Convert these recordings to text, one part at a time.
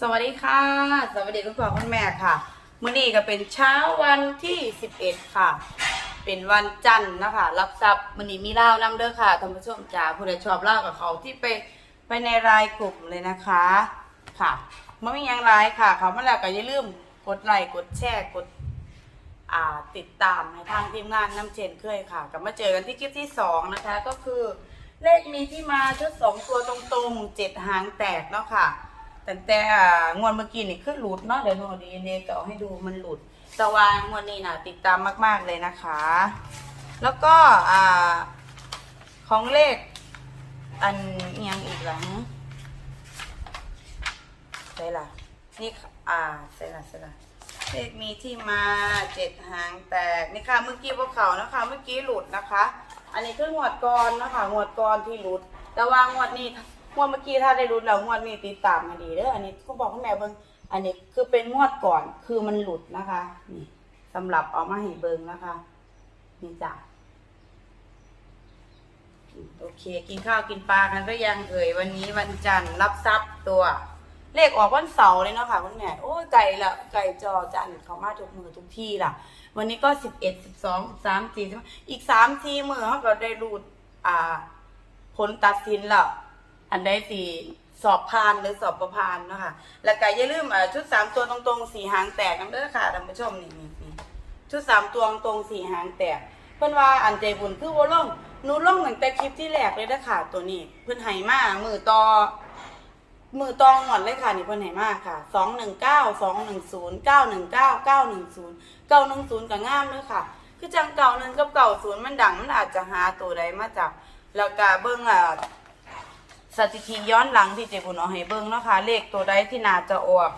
สวัสดีค่ะ สวัสดีคุณพ่อคุณแม่ค่ะมื้อนี้ก็เป็นเช้าวันที่ 11 ค่ะ เป็นวันจันทร์นะคะ รับทรัพย์มื้อนี้มีเล่าวนำเด้อค่ะท่านผู้ชมจ๋าผู้ใดชอบเล่ากับเขาที่ไปไปในรายกลุ่มเลยนะคะค่ะไม่มียังไรค่ะเขามาแล้วก็อย่าลืมกดไลค์กดแชร์กดติดตามให้ทางทีมงานน้ำเชนเคยค่ะกลับมาเจอกันที่คลิปที่สองนะคะ ก็คือเลขมีที่มาชุดสองตัวตรงๆเจ็ดหางแตกเนาะค่ะ แต่แต่อ่างวดเมื่อกี้นี่คือหลุดเนาะเดี๋ยวหนูดีเนจะเอาให้ดูมันหลุดแต่ว่างวดนี้นะติดตามมาก ๆเลยนะคะ แล้วก็อ่าของเลข อันอิหยังอีกหลังใช่ล่ะนี่ค่ะอ่าใช่ละใช่ละเลขมีที่มาเจ็ดหางแตกนี่ค่ะเมื่อกี้พวกเขานะคะ เมื่อกี้หลุดนะคะ อันนี้คืองวดก่อนนะคะงวดก่อนที่หลุด แต่ว่างวดนี้ งวดเมื่อกี้ถ้าได้หลุดแล้วงวดนี้ติดตามมาดีเด้ออันนี้คุณบอกคุณแม่เบิ่งอันนี้คือเป็นงวดก่อนคือมันหลุดนะคะนี่สำหรับเอามาให้เบิ่งนะคะนี่จ้ะโอเค กินข้าวกินปลากันก็ยังเอ่ยวันนี้วันจันทร์รับทรัพย์ตัว เลขออกวันเสาร์เลยเนาะค่ะคุณแม่โอ้ยไก่ละไก่จอจันทร์เขามาทุกมือทุกที่ล่ะ วันนี้ก็สิบเอ็ดสิบสองสามสี่อีกสามทีมือเขาก็ได้รูดอ่า ผลตัดสินแล้ว อันใดสีสอบผ่านหรือสอบประผ่านเนาะค่ะ แล้วก็อย่าลืมชุดสามตัวตรงๆสีหางแตกกันเด้อค่ะท่านผู้ชมนี่นี่นี่ชุดสามตัวตรงสีหางแตก เพิ่นว่าอันใจบุญคือว่าล่องหนูล่องตั้งแต่คลิปที่แรกเลยนะค่ะ ตัวนี้ เพิ่นให้มามือต่อมือตองหมดเลยค่ะนี่เพิ่นให้มาค่ะสองหนึ่งเก้าสองหนึ่งศูนย์เก้าหนึ่งเก้าเก้าหนึ่งศูนย์เก้าหนึ่งศูนย์ก็งามเลยค่ะ คือจังเก่าหนึ่งกับเก่าศูนย์มันดังมันอาจจะหาตัวใดมาจากแล้วก็เบิ่งอ่า สถิติย้อนหลังที่เจบุญเอาให้เบิ่งเนาะค่ะเลขตัวใดที่น่าจะออก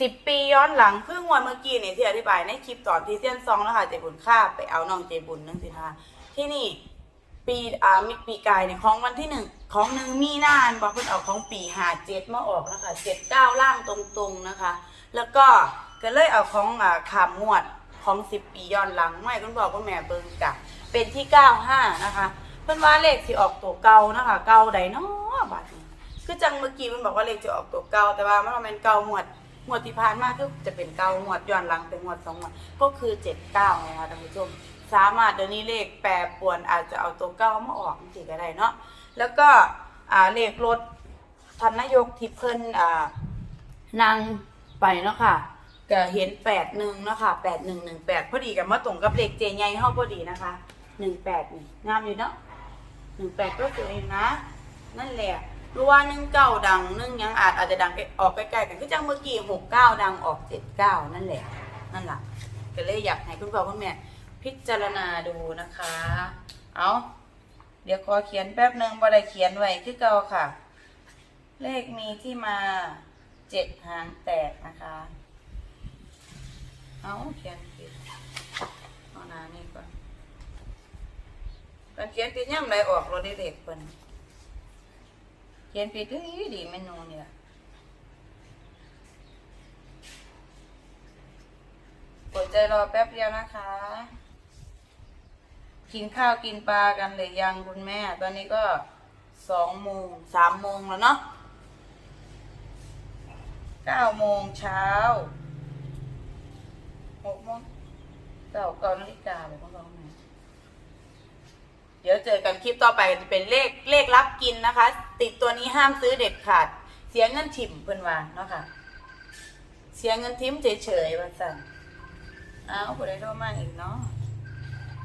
สิบปีย้อนหลังเพิ่งวันเมื่อกี้นี่ที่อธิบายในคลิปตอนที่เซียนซองแล้วค่ะเจบุญค่าไปเอาน้องเจบุญนั่นสิคะที่นี่ปีอ่ามิปีกายเนี่ยของวันที่หนึ่งของหนึ่งมีนานบอกเพิ่นเอาของปีหาเจ็ดมาออกนะคะเจ็ดเก้าล่างตรงๆนะคะ แล้วก็ก็เลยเอาของอ่าขามงวดของสิบปีย้อนหลังไม่คุณบอกคุณแม่เบิ่งกะเป็นที่เก้าห้านะคะ เพิ่นว่าเลขที่ออกตัวเก่านะคะเก่าใดเนาะ บัดนี้คือจังเมื่อกี้มันบอกว่าเลขจะออกตัวเก่าแต่ว่ามันบ่แม่นเก่าหมวดหมวดที่ผ่านมาคือจะเป็นเก่าหมวดย้อนหลังเป็นหมวดสองหมวดก็คือเจ็ดเก้าไงคะท่านผู้ชมสามารถเดี๋ยวนี้เลขแปรปวนอาจจะเอาตัวเก้ามาออกจริก็ได้เนาะแล้วก็เลขรถท่านนายกที่เพิ่นอ่างไปเนาะค่ะก็เห็นแปดหนึ่งเนาะค่ะแปดหนึ่งหนึ่งแปดพอดีกับมาตรงกับเลขเจใหญ่ห้าพอดีนะคะหนึ่งแปดนี่งามอยู่เนาะหนึ่งแปดก็สวยนะ นั่นแหละรู้ว่าหนึ่งเก้าดังหนึ่งยังอาจอาจจะดังออกใกล้ๆกันคือจังเมื่อกี้หกเก้าดังออกเจ็ดเก้านั่นแหละ นั่นแหละก็เลยอยากให้คุณพ่อคุณแม่พิจารณาดูนะคะ เอาเดี๋ยวขอเขียนแป๊บหนึ่งบ่ได้เขียนไว้คือเก่าค่ะ เลขมีที่มาเจ็ดหางแตกนะคะ เอาเขียนผิดเอาหนานี่ก่อนการเขียนผิดย่ำไรออกเราได้เด็กเพิ่น ขียนผิดดีดีเมนูเนี่ล่ะกดใจรอแป๊บเดียวนะคะ กินข้าวกินปลากันหรือยังคุณแม่ ตอนนี้ก็สองโมงสามโมงแล้วเนาะเก้าโมงเช้าหกโมงเก้าเก้านาฬิกาเลยพวกเรา เดี๋ยวเจอกันคลิปต่อไปจะเป็นเลขเลขรับกินนะคะ ติดตัวนี้ห้ามซื้อเด็ดขาด เสียเงินถิ่มเพื่อนวางเนาะค่ะ เสียเงินทิมเฉยๆวันสั่นอ้าวผู้ใดโทรมาอีกเนาะ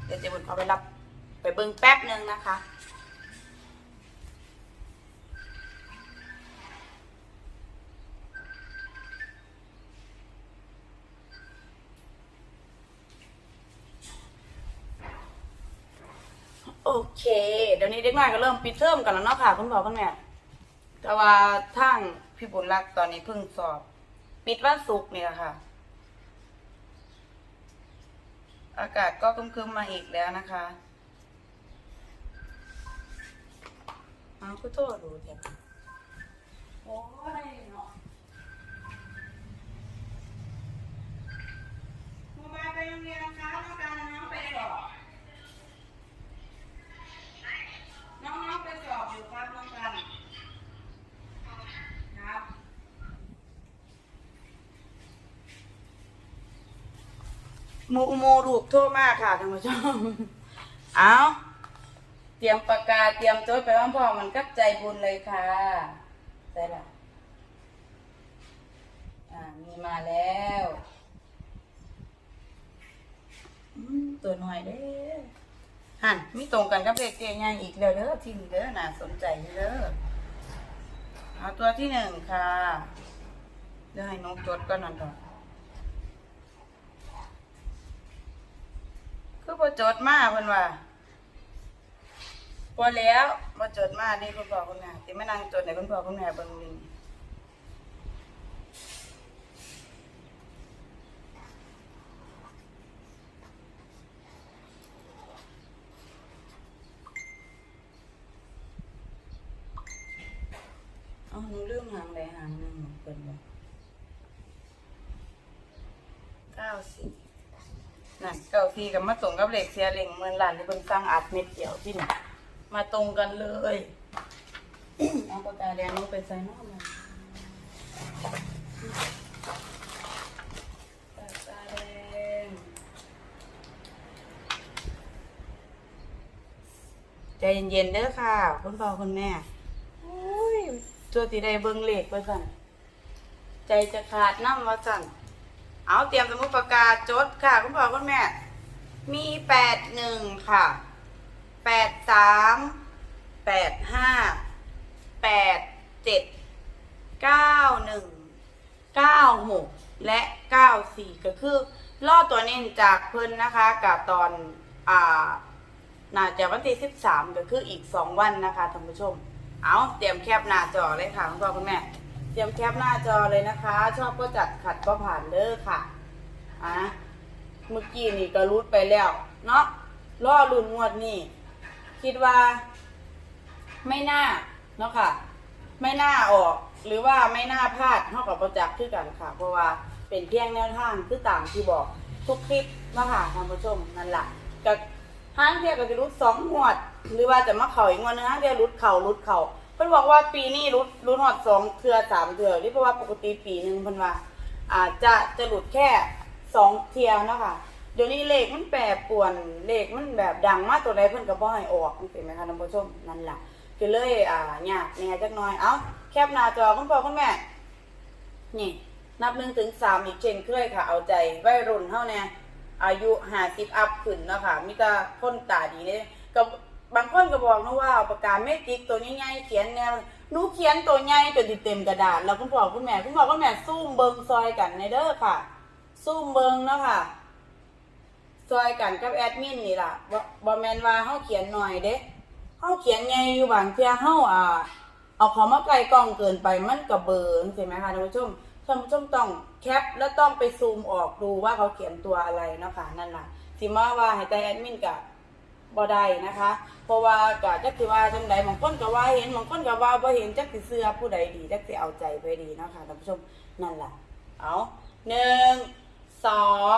เดี๋ยวเจะบุญเขาไปรับไปเบิ้งแป๊บหนึ่งนะคะ โอเค เดี๋ยวนี้เด็กน้อยก็เริ่มปิดเทอมกันแล้วเนาะค่ะ คุณพ่อคุณแม่แต่ว่าทางพี่บุญรักตอนนี้เพิ่งสอบ ปิดวันศุกร์นี่แหละค่ะ อากาศก็คึมๆมาอีกแล้วนะคะอ้าวก็โทษดูเถอะโอ้ยเนาะมาบ้านไปโรงเรียนนะคะน้องการน้องไปสอบน้องๆไปสอบอยู่ครับน้องการครับ หมูหมูลูกโทษมากค่ะท่านผู้ชม เอาเตรียมปากกาเตรียมโจทย์ไปพร้อมๆมันกับใจบุญเลยค่ะได้ละอ่ามีมาแล้วอืมตัวหน่อยเด้อหันมีตรงกันกับเลขเจียงยังอีกแล้วเด้อที่นี่เด้อน่าสนใจเด้อเอาตัวที่หนึ่งค่ะเดี๋ยวให้น้องจดก่อนนั่นก่อน คือพอจดมาเพิ่นว่าพอแล้วมาจดมานี่คุณพ่อคุณแม่ที่มานั่งจดในคุณพ่อคุณแม่เบิ่งนี่เอาหนูลืมหางใดหางหนึ่งเพิ่นบ่เก้าสี่ นั่นเก้าทีกับมาตรงกับเหล็กเสียเหล็งเมือนหลานที่เพิ่นสร้างอัดเม็ดเดียวที่นี่มาตรงกันเลยเอาปากกาแดงลงไปใส่น้ำมันปากกาแดงใจเย็นๆเด้อค่ะ คุณพ่อคุณแม่โอ้ยตัวตีได้เบิ่งเหล็กไปสั่นใจจะขาดน้ำว่าสั่น เอาเตรียมสมุดปากกาจดค่ะ คุณพ่อคุณแม่ มีแปดหนึ่งค่ะแปดสามแปดห้าแปดเจ็ดเก้าหนึ่งเก้าหกและเก้าสี่ก็คือล่อตัวเน้นจากเพิ่นนะคะกับตอนอ่าน่าจะวันที่สิบสามก็คืออีกสองวันนะคะท่านผู้ชม เอาเตรียมแคปหน้าจอเลยค่ะคุณพ่อคุณแม่ เตรียมแคปหน้าจอเลยนะคะ ชอบก็จัดขัดก็ผ่านเด้อค่ะอะเมื่อกี้นี่ก็รุดไปแล้ว เนาะล่อรุ่นงวดนี่คิดว่า ไม่น่าเนาะค่ะ ไม่น่าออก หรือว่าไม่น่าพลาดเท่ากับประจักษ์คือกันค่ะ เพราะว่าเป็นเพียงแนวทางคือต่างที่บอกทุกคลิปเนาะค่ะท่านผู้ชมนั่นแหละกับห้างเทียกับจะรุดสองงวด หรือว่าจะมาเข่าอีกงวดนึงห้างเทียรุดเข่ารุดเข่า พิ่นบอกว่าปีนี้รุดรุดหอดสองเทือสามเทือที่เพราะว่าปกติปีหนึ่งเพิ่นว่าอาจจะจะหลุดแค่สองเทียเนาะค่ะเดี๋ยวนี้เลขมันแปรปรวนเลขมันแบบดังมากตัวใดเพิ่นก็บ่ให้ออกจังซี่ไหมคะท่านผู้ชมนั่นแหละก็เลยอ่ายากแน่จักน่อยเอ้าแคปหน้าจอคุณพ่อคุณแม่ นี่นับหนึ่งถึงสามอีกเช่นเคยค่ะ เอาใจวัยรุ่นเท่าเนี่ยอายุห้าสิบอัพขึ้นเนาะค่ะมีแต่คนตาดีเนี่ยกับ บางคนก็บอกนะว่าเอาปากกาเมจิกตัวใหญ่ๆเขียนแนวหนูเขียนตัวใหญ่จนติดเต็มกระดาษ แล้วคุณพ่อคุณแม่คุณพ่อคุณแม่ซูมเบิงซอยกันในเด้อค่ะซูมเบิงเนาะค่ะซอยกันกับแอดมินนี่ล่ะบ่บ่แมนว่าเฮาเขียนหน่อยเด้เฮาเขียนใหญ่อยู่บางเที่ยเฮาอ่า เอาของมาไกลกล้องเกินไปมันก็เบลอใช่ไหมคะท่านผู้ชมท่านผู้ชมต้องแคปแล้วต้องไปซูมออกดูว่าเขาเขียนตัวอะไรเนาะค่ะนั่นล่ะสิมาว่าให้ใจแอดมินกับ บ่ได้นะคะ เพราะว่าก็จักสิว่าจังใดบางคนก็ว่าเห็นบางคนก็ว่าบ่เห็นจักสิเสื้อผู้ใดดีจักสิเอาใจไปดีนะคะท่านผู้ชมนั่นล่ะเอาหนึ่งสอง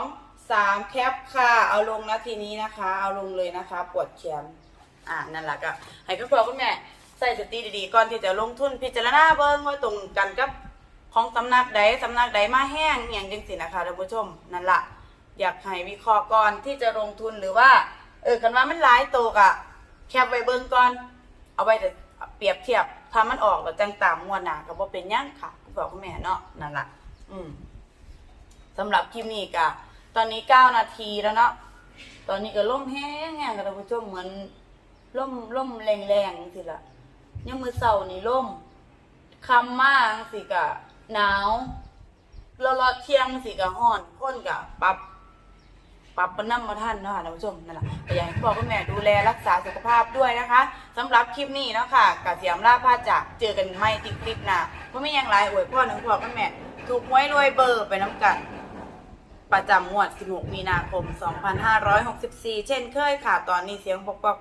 สามแคปค่ะ เอาลงนะทีนี้นะคะ เอาลงเลยนะคะ ปวดแขนอ่านั่นแหละก็ให้คุณพ่อคุณแม่ใส่สติดีๆก่อนที่จะลงทุนพิจารณาเบิ่งว่าตรงกันกับของสำนักใดสำนักใดมาแห้งอย่างจังสินะคะท่านผู้ชมนั่นละอยากให้วิเคราะห์ก่อนที่จะลงทุนหรือว่า เออกันว่ามันหลายตัวกะแคปไว้เบิ่งก่อน เอาไว้แต่เปรียบเทียบ ถ้ามันออกแล้วจังตามมวลหนาก็บ่เป็นหยังค่ะคุณพ่อคุณแม่เนาะนั่นละอืมสำหรับคลิปนี้ก็ตอนนี้เก้านาทีแล้วเนาะตอนนี้ก็ล่มแห้งแห้งกับท่านผู้ชมเหมือนล่มล่มแรงแรงๆสิละยังมือเสานี่ล่มคำมากสิกะหนาวรอรอเที่ยงสิกะห้อนพ้นกะปรับ ปรับปน้ำมาท่านเนาะค่ะท่านผู้ชมนั่นแหละอยากให้พ่อคุณแม่ดูแลรักษาสุขภาพด้วยนะคะสำหรับคลิปนี้เนาะค่ะกับเสียมล่าพาจากเจอกันไม่ติดคลิปหนะเพราะไม่อยังไรอวยพ่อหนึ่งพ่อคุณแม่ถูกหวยรวยเบอร์ไปน้ำกัน ประจำงวด 16 มีนาคม 2564 เช่นเคยค่ะ ตอนนี้เสียงปอกปลก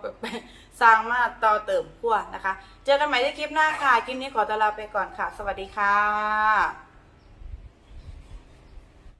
สร้างมาต่อเติมขั้วนะคะ เจอกันใหม่ที่คลิปหน้าค่ะ คลิปนี้ขอตวลาไปก่อนค่ะ สวัสดีค่ะ